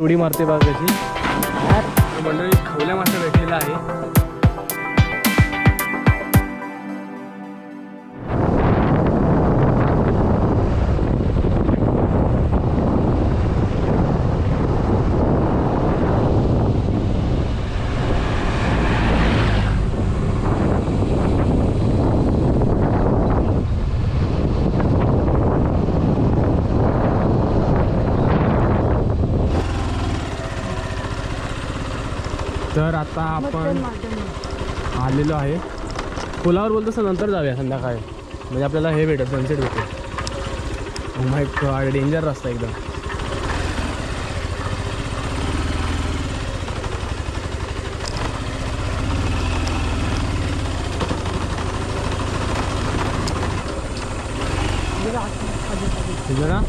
उडी मारते बाग कशी. मंडळी खवल्या मासा भेटलेला आहे. तर आता आपण आलेलो आहे. पुलावर बोलतो असं नंतर जाऊया संध्याकाळी. म्हणजे आपल्याला हे भेटेल सनसेट भेटेल. गॉड डेंजर रस्ता एकदम. तुझं ना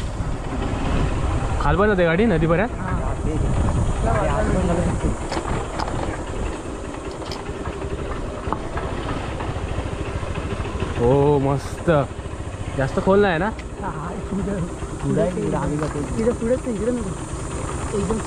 खालबन होते गाडी नदीपर्यंत? हो मस्त. जास्त खोल नाही ना? पुढे. पुढे एकदम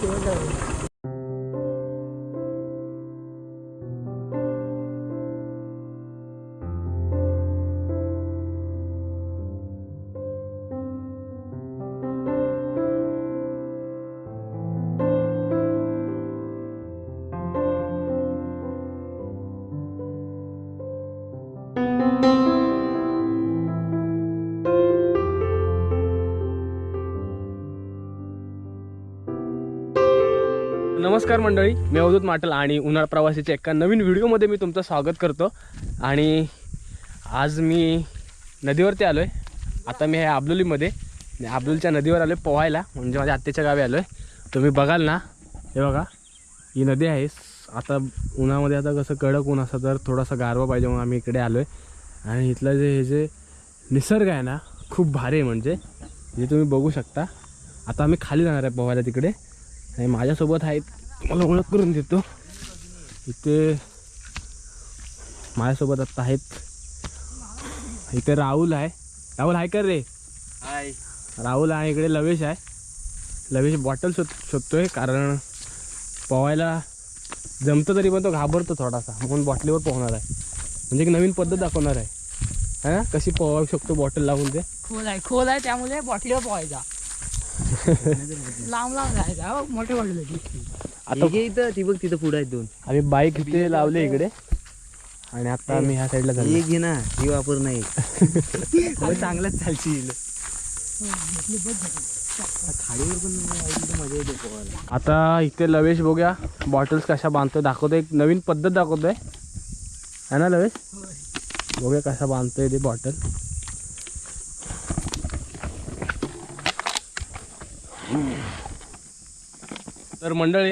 नमस्कार मंडळी. मी अवधूत माटल आणि उन्हाळ प्रवासीच्या एका नवीन व्हिडिओमध्ये मी तुमचं स्वागत करतो. आणि आज मी नदीवरती आलो आहे आता मी आहे आबलोलीमध्ये आबलोलीच्या नदीवर आलो आहे पोहायला. म्हणजे माझ्या आत्तेच्या गावी आलो आहे तुम्ही बघाल ना. हे बघा. ही नदी आहे. आता उन्हामध्ये आता कसं कडक ऊन असं तर थोडासा गारवा पाहिजे म्हणून आम्ही इकडे आलो आहे आणि इथलं जे हे जे निसर्ग आहे ना खूप भारी आहे म्हणजे. जे तुम्ही बघू शकता. आता आम्ही खाली जाणार आहे पोहायला तिकडे. आणि माझ्यासोबत आहेत तुम्हाला ओळख करून देतो. इथे माझ्यासोबत आता आहेत. इथे राहुल आहे. राहुल आहे कर रे. हाय राहुल आहे इकडे लवेश आहे. लवेश बॉटल शोध शोधतोय कारण पोहायला जमतं तरी पण तो घाबरतो थोडासा. म्हणून बॉटलीवर पोहणार आहे. म्हणजे एक नवीन पद्धत दाखवणार आहे. है? ना कशी पोहावू शकतो बॉटल लावून ते? खोल आहे खोल आहे त्यामुळे बॉटलीवर पोहायचा. लांब लांब जायचा हो, मोठे बॉटल आता इथं ती बघ तिथं पुढे आहेत दोन. आम्ही बाईक इथे लावले इकडे. आणि आता आम्ही ह्या साईडला चाललो. एक घे ना ही वापर नाही. चांगलाच चालशील. खाडीवर पण एकदम मजा येते पोहायला. आता इथे लवेश बघूया बॉटल्स कशा बांधतोय. दाखवतोय एक नवीन पद्धत दाखवतोय. है ना लवेश? बघूया कशा बांधतोय ते बॉटल तर मंडळी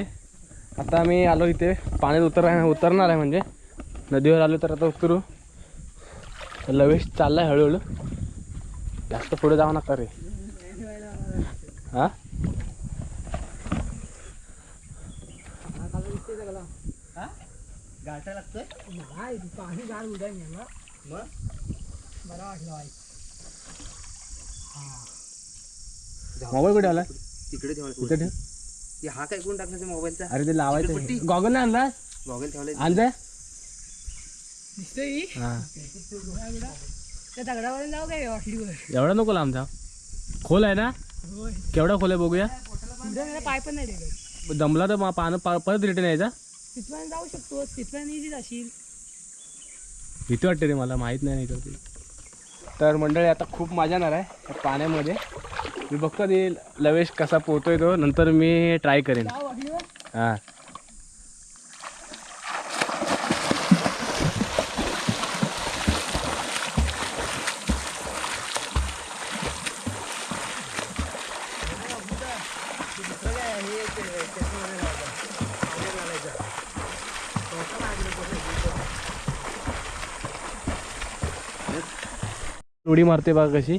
आता आम्ही आलो इथे. पाण्यात उतर उतरणार आहे म्हणजे. नदीवर आलो तर आता उतरू. तर लवेश चाललाय हळूहळू. जास्त पुढे जाऊ नका रे. हा? गाठा पाणी गार उद्या मग बरं वाटलं बाई मोबाईल कुठे आला तिकडे ठेवला ठेव. ती हा काय कोण टाकला मोबाईलचा? अरे ते लावायचं. गॉगल नाही आणला? गॉगल दिसतोय ही? हा. त्या दगडावर जाऊ काय वाटलीवर एवढा नको लांब जा खोल आहे ना? केवढा खोल आहे बघूया. पाय पण नाही दमला तर मा- पानं परत रिटर्न यायचा. तिथपर्यंत जाऊ शकतो. तिथपर्यंत इझी जाशील. भीती वाटते रे मला. माहीत नाही नाही तर मंडळी आता खूप मजा येणार आहे या पाण्यामध्ये. मी बघतो ते लवेश कसा पोहतोय तो नंतर मी ट्राय करेन. हां. उडी मारते बघ कशी.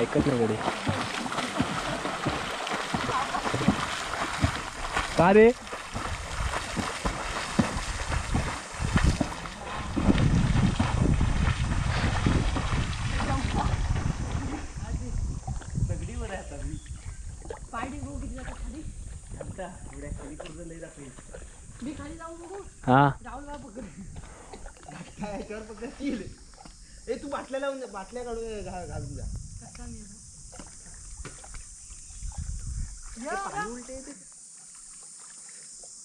ऐकत नाही गडी का रे? मी खाली हा तू बाटल्या लावून बाटल्या काढून घालून जा कसा मी पाणी उलटे येते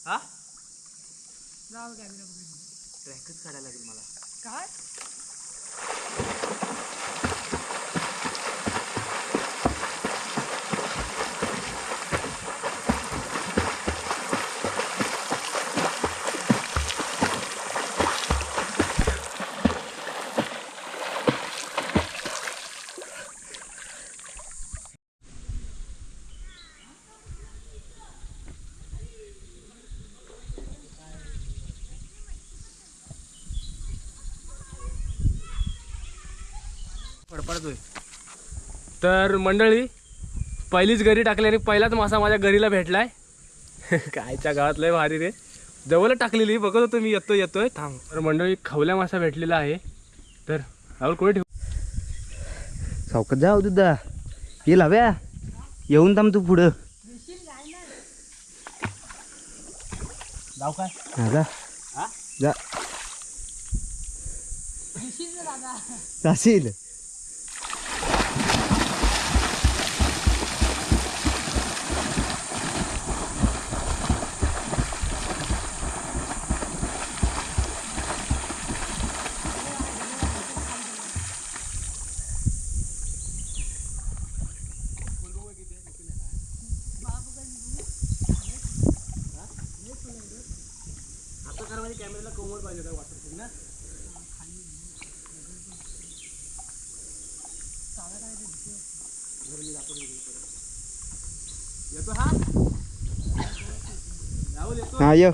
हा? कॅमेरा पकड ट्रॅकच काढायला लागेल मला. काय? फडफडतोय तर मंडळी पहिलीच गरी टाकली आणि पहिलाच मासा माझ्या गरीला भेटलाय. कायच्या गावात लय भारी रे. जवळ टाकलेली बघत होतो मी येतोय येतोय. थांब. तर मंडळी खवल्या मासा भेटलेला आहे. तर राहुल कुठे ठेवू? सावकात जा दुधा ये लाव्या. येऊन थांब तू पुढं. जाऊ काय हा जा? जा. जाशील. म्हणजे कॅमेराला कोमर पाहिजे वाटत ना? येतो हा। राहुल येतो हा ये।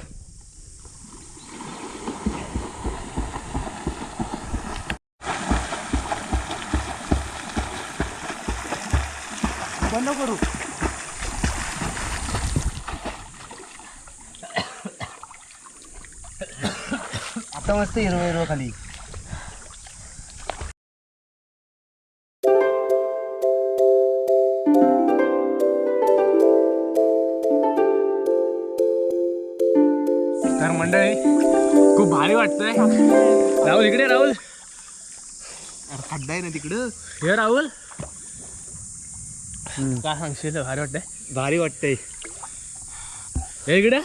बंद करू। आता मस्त हिरव हिरव खाली. तर मंडळी खूप भारी वाटतंय. राहुल इकडे राहुल. अरे खड्डा आहे ना तिकडं. हे राहुल. काय सांगशील भारी वाटतंय. भारी वाटतंय. हे इकडे.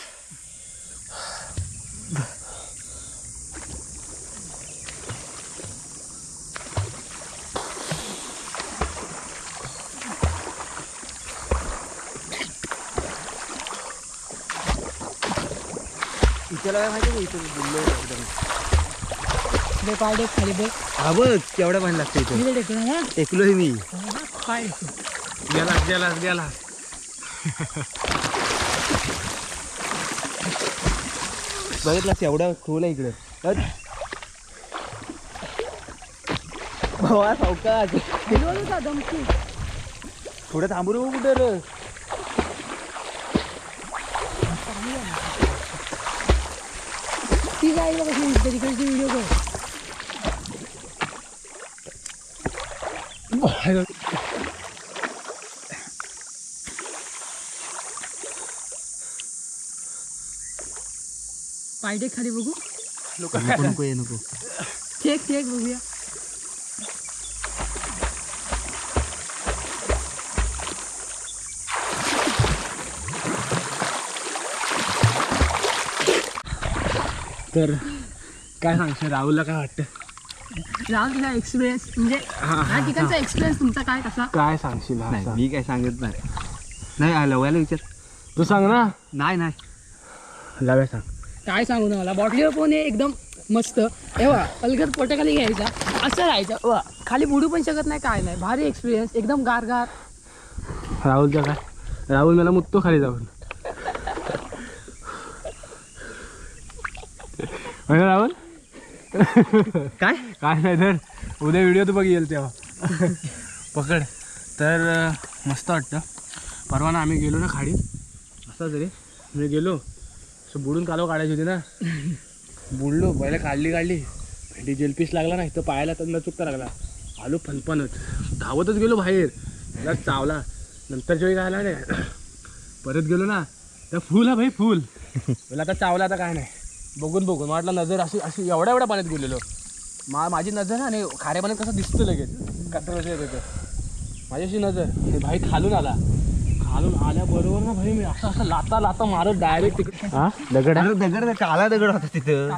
काय माहिती इथं बुडलो एकदम? बे पाय डेक खाली बघ हा बघ केवढ्या पाणी लागतं इथं. ना. टेकलोय मी. गेलास गेलास गेलास बघितलास एवढा खोल आहे इकडं. भावा सावकाश. थोडं थांबू रे कुठं रे ती जाईल बघ तिकडची व्हिडिओ कर पाय डेक खाली बघू नको नको ये नको चेक चेक बघूया तर काय सांगशील राहुलला काय वाटतं? राहुल तुझा एक्सपिरियन्स म्हणजे ठिकाणचा एक्सपिरियन्स तुमचा काय कसा? काय सांगशील हा नाही सांग. मी काय सांगत नाही. नाही आ, लवयाला विचार. तू सांग ना. नाही नाही. लाव्या सांग. काय सांगू ना मला? बॉटलीवर पण हे एकदम मस्त. एव्हा अलगद पोटाखाली घ्यायचा असं राहायचं. वा खाली बुडू पण शकत नाही काय नाही. भारी एक्सपिरियन्स एकदम गार गार राहुलचा काय? राहुल मला मुत्तो खाली जाऊन होय ना राहुल? काय? काय नाही तर उद्या व्हिडिओ तू बघ येईल तेव्हा. पकड. तर मस्त वाटतं. परवा ना आम्ही गेलो ना खाडीत. असं तरी मी गेलो. असं बुडून कालव काढायची होती ना. बुडलो पहिले काढली काढली. भेंडी जेलपीस लागला ना इथं पायाला तर न चुकता लागला. आलो फनफनत धावतच गेलो बाहेर. त्याला चावला. नंतरच्या वेळी काय आला नाही. परत गेलो ना. तर फुल हा भाई फुल. मला आता चावला आता काय नाही. बघून बघून. वाटलं नजर अशी अशी एवढ्या एवढ्या पाण्यात गेलेलो. मा माझी नजर आणि खाऱ्या पाण्यात कसं दिसतं लगेच. कटरचं येतं माझी अशी नजर. हे भाई खालून आला. खालून आल्याबरोबर ना भाई मी असं असं लाता लाता मारत डायरेक्ट तिकडे हा? दगड? दगड काला दगड होता तिथं.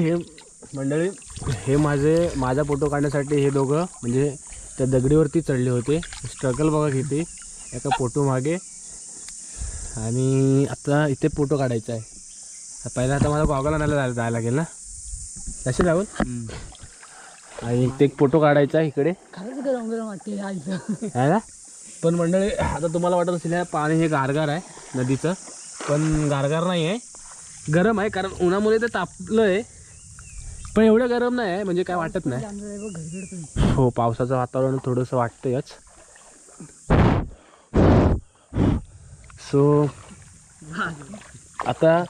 हे मंडळी हे माझे माझा फोटो काढण्यासाठी हे दोघं म्हणजे त्या दगडीवरती चढले होते. स्ट्रगल बघा किती. एका फोटो मागे. आणि आता इथे फोटो काढायचा आहे. पहिला आता मला गॉगल आणायला जायला जायला लागेल ना. तसे जाऊन आणि इथे एक फोटो काढायचा आहे इकडे. खरंच गरम गरम वाटते आहे ना? पण मंडळी आता तुम्हाला वाटत असेल हे पाणी हे गारगार आहे नदीचं. पण गारगार नाही आहे. गरम आहे कारण उन्हामुळे ते तापलं आहे पण एवढं गरम नाही आहे म्हणजे काय वाटत नाही. हो पावसाचं वातावरण थोडंसं वाटतंयच. सो आता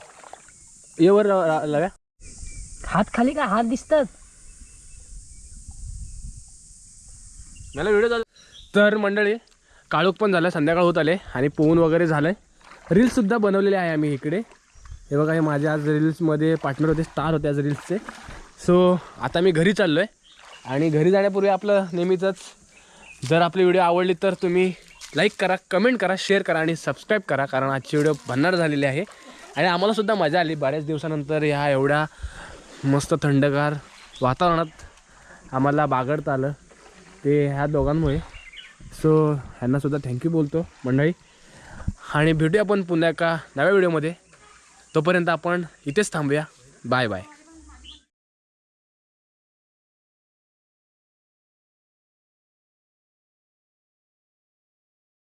येवर लगा हात खाली का? हात दिसतात. मला व्हिडिओ झाला तर मंडळी काळोख पण झालं संध्याकाळ होत आले आणि पोहून वगैरे झालं आहे रील्ससुद्धा बनवलेले आहे आम्ही इकडे. हे बघा हे माझे आज रील्समध्ये पार्टनर होते स्टार होते आज रील्सचे सो आता मी घरी चाललो आहे आणि घरी जाण्यापूर्वी आपलं नेहमीचंच जर आपली व्हिडिओ आवडली तर तुम्ही लाईक करा कमेंट करा शेअर करा आणि सबस्क्राईब करा कारण आजची व्हिडिओ भन्नाट झालेली आहे. आणि आम्हालासुद्धा मजा आली. बऱ्याच दिवसानंतर ह्या एवढ्या मस्त थंडगार वातावरणात आम्हाला बागडता आलं. ते ह्या दोघांमुळे. सो ह्यांनासुद्धा थँक्यू बोलतो मंडळी. आणि भेटूया आपण पुन्हा एका नव्या व्हिडिओमध्ये तोपर्यंत आपण इथेच थांबूया. Bye bye